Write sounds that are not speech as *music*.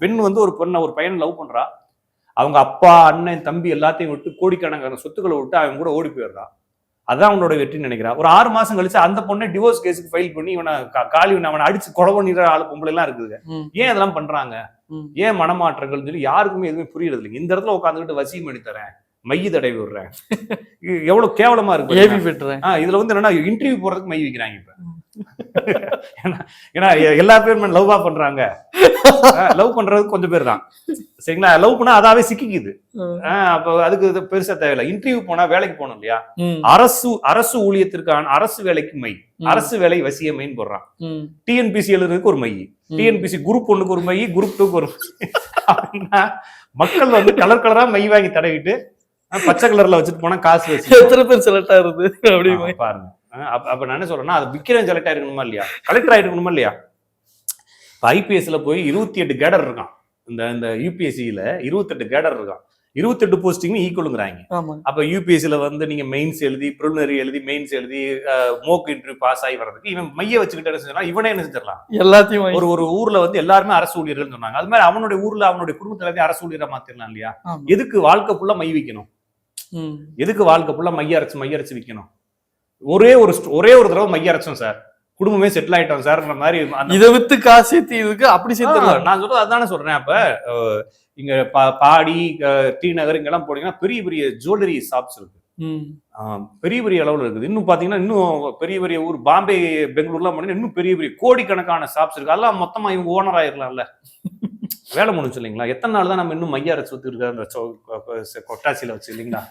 பெண் வந்து ஒரு பொண்ணை ஒரு பையனை லவ் பண்றா. அவங்க அப்பா அண்ணன் தம்பி எல்லாத்தையும் விட்டு கோடிக்கணக்கான சொத்துக்களை விட்டு அவன் கூட ஓடி போயிடுறா. அதான் அவனோட வெற்றின்னு நினைக்கிறா ஒரு ஆறு மாசம் கழிச்சு அந்த பொண்ணை டிவோர்ஸ் கேஸுக்கு ஃபைல் பண்ணி இவனை காலி அவனை அடிச்சு கொலை பண்ணிடுற ஆளு பொம்பளை எல்லாம் இருக்குது. ஏன் இதெல்லாம் பண்றாங்க. ஏன் மனமாற்றங்கள்னு சொல்லி யாருக்குமே எதுவுமே புரியறது இல்லைங்க இந்த இடத்துல உட்காந்துக்கிட்டு வசியம் பண்ணி தரேன் மைய தடவி விடுறேன். *laughs* எவ்வளவு கேவலமா இருக்கு இதுல வந்து என்னன்னா இன்டர்வியூ போறதுக்கு மை வைக்கிறாங்க இப்ப. ஏன்னா எல்லா பேருமே லவ்வா பண்றாங்க. லவ் பண்றது கொஞ்சம் பேர் தான். சரிங்களா? லவ் பண்ணா அதாவே சிக்கிக்குது. அப்ப அதுக்கு பெருசா தேவையில்லை. இன்டர்வியூ போனா வேலைக்கு போகணும் இல்லையா? அரசு அரசு ஊழியத்திற்கான அரசு வேலைக்கு மை. அரசு வேலை வசிய மைன்னு போடுறான். டிஎன்பிசி எழுதுறதுக்கு ஒரு மை. டிஎன்பிசி குரூப் ஒண்ணுக்கு ஒரு மை குரூப் டூக்கு ஒரு. அப்படின்னா மக்கள் வந்து கலர் கலரா மை வாங்கி தடவிட்டு பச்சை கலர்ல வச்சுட்டு போனா காசு எத்தனை பேர் செலக்ட் ஆகுது அப்படி ஆ, பாருங்க. அப்ப அப்ப நான் என்ன சொல்றேன்னா அது விக்ரம் செலக்ட் ஆயிருக்கணுமா இல்லையா? கலெக்டர் ஆயிருக்கணுமா இல்லையா? இப்ப ஐபிஎஸ்ல போய் இருபத்தி எட்டு கேடர் இருக்கான். இந்த இந்த யூபிஎஸ்சியில இருபத்தெட்டு கேடர் இருக்கான். இருபத்தெட்டு போஸ்டிங் ஈக்குவலுங்கிறாங்க அப்ப யூபிஎஸ்சில வந்து நீங்க மெயின்ஸ் எழுதி ப்ரிலிமினரி எழுதி மெயின்ஸ் எழுதி மோக் இன்டர்வியூ பாஸ் ஆகி வர்றதுக்கு இவன் மைய வச்சுக்கிட்டு என்ன செஞ்சா இவனே என்ன செஞ்சிடலாம் எல்லாத்தையும் ஒரு ஒரு ஊர்ல வந்து எல்லாருமே அரசு ஊழியர்கள் சொன்னாங்க. அது மாதிரி அவனுடைய ஊர்ல அவனுடைய குடும்பத்துல எல்லாத்தையும் அரசு ஊழியரா மாத்திரலாம் இல்லையா. எதுக்கு வாழ்க்கை ஃபுல்லா மை வைக்கணும்? எதுக்கு வாழ்க்கை ஃபுல்லா மைய அரைச்சு மைய அரைச்சு விற்கணும் ஒரே ஒரு ஒரே ஒரு தடவை மைய அரைச்சோம் சார். குடும்பமே செட்டில் ஆயிட்டோம் சார்ன்ற மாதிரி இதை வித்து காசு சேர்த்து இதுக்கு அப்படி ஆ, சேர்த்துடலாம் நான் சொல்றது அதானே சொல்றேன். அப்ப இங்க பாடி டி நகர் இங்கெல்லாம் போனீங்கன்னா பெரிய பெரிய ஜுவல்லரி ஷாப்ஸ் இருக்கு. பெரிய பெரிய அளவுல இருக்குது. இன்னும் பாத்தீங்கன்னா இன்னும் பெரிய பெரிய ஊர் பாம்பே பெங்களூர்லாம் போனீங்கன்னா இன்னும் பெரிய பெரிய கோடிக்கணக்கான ஷாப்ஸ் இருக்கு. அதெல்லாம் மொத்தமா இவங்க ஓனர் ஆயிரலாம்ல வேலை முடிஞ்சு இல்லைங்களா? எத்தனை நாள் தான் நம்ம இன்னும் மைய அரைச்சு ஊத்தி இருக்க அந்த கொட்டாசியில வச்சு இல்லைங்களா?